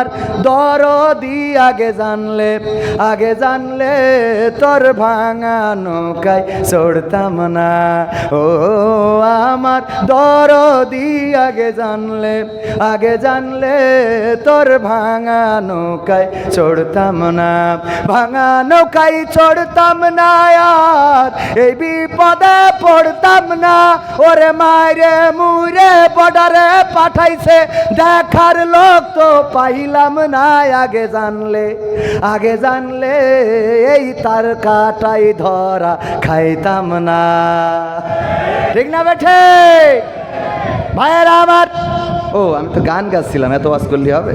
আমার দরদি আগে জানলে আগে জানলে তোর ভাঙা নৌকায় চড়তাম না। ও আমার দরদি আগে জানলে আগে জানলে তোর ভাঙা নৌকায় চড়তাম না। ভাঙা নৌকায় চড়তাম না আর, এই বিপদে পড়তাম না। ওরে মায়েরে মুরে বর্ডারে পাঠাইছে, দেখার লোক তো পাইলাম না, আগে জানলে আগে জানলে এই তার কাটাই ধরা খাইতাম না। ঠিক না বেঠে? ভাইয়েরা আমার ও, আমি তো গান গাচ্ছিলাম, এত ওয়াজ করলে হবে?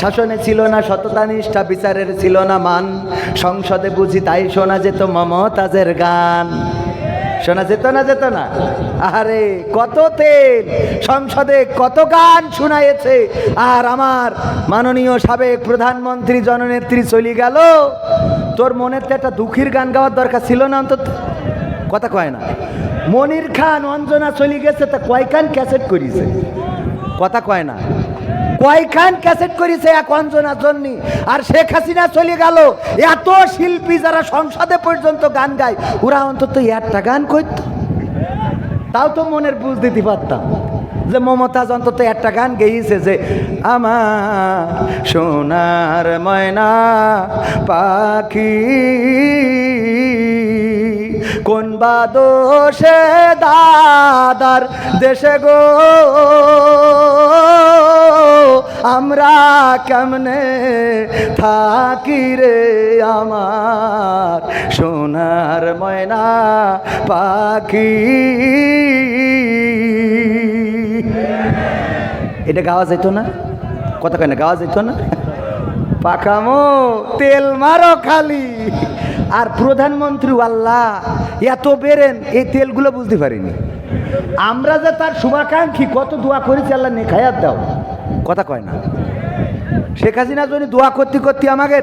শাসনে ছিল না সততা, নিষ্ঠা, বিচারের ছিল না মান। সংসদে বুঝি তাই শোনা যেত মমতাজের গান। শোনা যেত না যেত না? আরে কত তেল! সংসদে কত গান শোনায়েছে আর আমার মাননীয় সাবেক প্রধানমন্ত্রী জননেত্রী চলে গেল। তোর মনের তো একটা দুঃখীর গান গাওয়ার দরকার ছিল না অন্তত। কথা কয় না। মনির খান, অঞ্জনা চলে গেছে, তা কয়খান ক্যাসেট করিছে? কথা কয় না। কয়খান ক্যাসেট করেছে এক অঞ্জনার জন্য। আর শেখ হাসিনা চলে গেল। এত শিল্পী যারা সংসদে পর্যন্ত গান গায়, ওরা অন্তত একটা গান করত। তাও তো মনের বুঝ দিতে পারতাম। যে মমতাজ অন্তত একটা গান গেয়েছে যে, আমার সোনার ময়না পাখি কোন বা দোষে দাদার দেশে গো? আমরা কেমনে থাকি রে আমার সোনার ময়না পাখি? এটা গাওয়া যেত না? কথা কয় না, গাওয়া যেত না? পাকামো তেল মারো খালি। আর প্রধানমন্ত্রী, আল্লাহ, এত বেরেন, এই তেলগুলো বুঝতে পারিনি। আমরা যে তার শুভাকাঙ্ক্ষী, কত দোয়া করেছি, আল্লাহ নেখায়াত দাও। কথা কয় না। শেখ হাসিনা যদি দোয়া করতে করতে আমাদের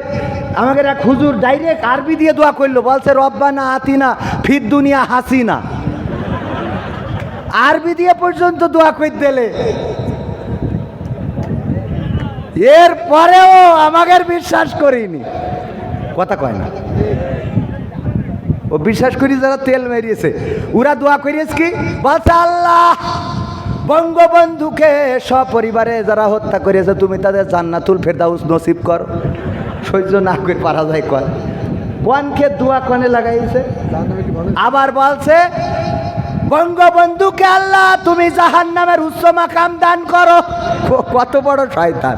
আমাদের এক হুজুর ডাইরেক্ট আরবি দিয়ে দোয়া করল, বলছে, রব্বানা আতিনা ফির দুনিয়া হাসিনা। আরবি দিয়ে পর্যন্ত দোয়া করে দিলে। এর পরেও আমাদের বিশ্বাস করিনি। কথা কয় না। ও বিশ্বাস করি যারা তেল মেরিয়েছে, ওরা দোয়া করিয়েছে কি? বলছে, আল্লাহ, বঙ্গবন্ধুকে সপরিবারে যারা হত্যা করিয়েছে তুমি তাদের জান্নাতুল ফেরদাউস নসিব কর। সহ্য না করে পারা যায় কর কোনকে দোয়া কনে লাগাইছে। আবার বলছে, বঙ্গবন্ধুকে আল্লাহ, তুমি জাহান নামের উচ্চ মাকাম দান করো। কত বড় শয়তান।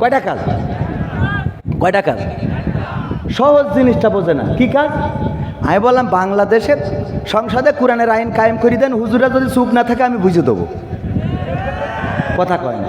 কয়টা কাজ? কয়টা কাজ? সহজ জিনিসটা বোঝে না। কি কাজ? আমি বললাম, বাংলাদেশের সংসদে কোরআনের আইন কায়েম করে দেন। হুজুরা যদি চুপ না থাকে, আমি বুঝে দেবো। কথা কয় না।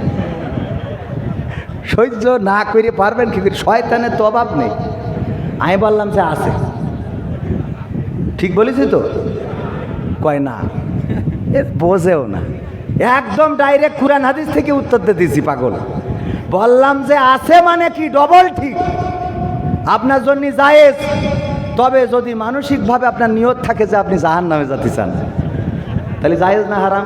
সহ্য না করে পারবেন কি করে? শয়তানের তো অভাব নেই। আমি বললাম যে আছে। ঠিক বলেছি তো? কয় না, এ বোঝেও না। একদম ডাইরেক্ট কুরআন হাদিস থেকে উত্তর দিয়ে দিয়েছি, পাগল। বললাম যে আছে মানে কি? ডবল ঠিক। আপনার জন্য জায়েজ। তবে যদি মানসিকভাবে আপনার নিয়ত থাকে যে আপনি জাহান নামে যেতে চান, তাহলে জায়েজ না হারাম?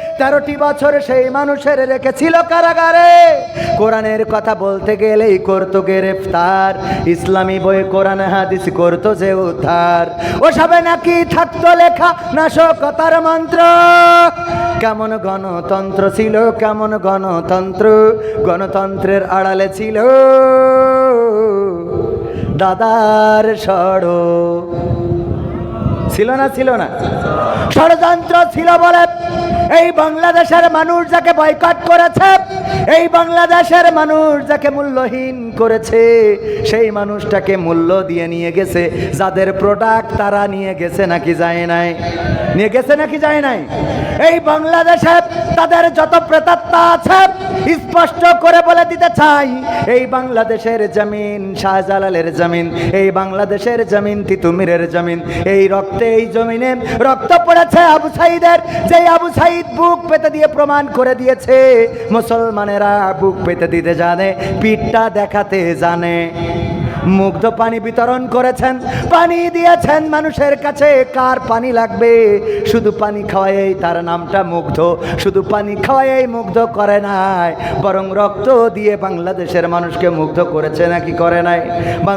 তেরোটি বছর সেই মানুষের রেখেছিল কারাগারে। কোরআনের কথা বলতে গেলেই করতো গ্রেফতার। ইসলামী বই, কোরআন, হাদিস করতো যে উদ্ধার। ও সবে নাকি থাকতো লেখা নাশকতার মন্ত্র। কেমন গণতন্ত্র ছিল, কেমন গণতন্ত্র? গণতন্ত্রের আড়ালে ছিল দাদার সড় ছিল না ছিল না। ষড়যন্ত্র ছিল বলে এই বাংলাদেশের মানুষ যাকে বয়কট করেছে, এই বাংলাদেশের মানুষ যাকে মূল্যহীন করেছে, সেই মানুষটাকে মূল্য দিয়ে নিয়ে গেছে। যাদের প্রোডাক্ট তারা নিয়ে গেছে নাকি যায় নাই? নিয়ে গেছে নাকি যায় নাই? এই বাংলাদেশে তাদের যত প্রেতাত্মা আছে, স্পষ্ট করে বলে দিতে চাই, এই বাংলাদেশের জমিন শাহজালালের জমিন, এই বাংলাদেশের জমিন তিতুমিরের জমিন, এই রক্তে এই জমিনে রক্ত পড়েছে আবু সাইদের। যে আবু সাইদ বুক পেতে দিয়ে প্রমাণ করে দিয়েছে, মুসলমানেরা বুক পেতে দিতে জানে, পিঠটা দেখাতে জানে। মুগ্ধ পানি বিতরণ করেছেন, পানি দিয়েছেন মানুষের কাছে, কার পানি লাগবে? শুধু পানি খাওয়াই তার নামটা মুগ্ধ, শুধু পানি খাওয়াই মুগ্ধ করে নাই, বরং রক্ত দিয়ে বাংলাদেশের মানুষকে মুগ্ধ করেছে নাকি করে নাই?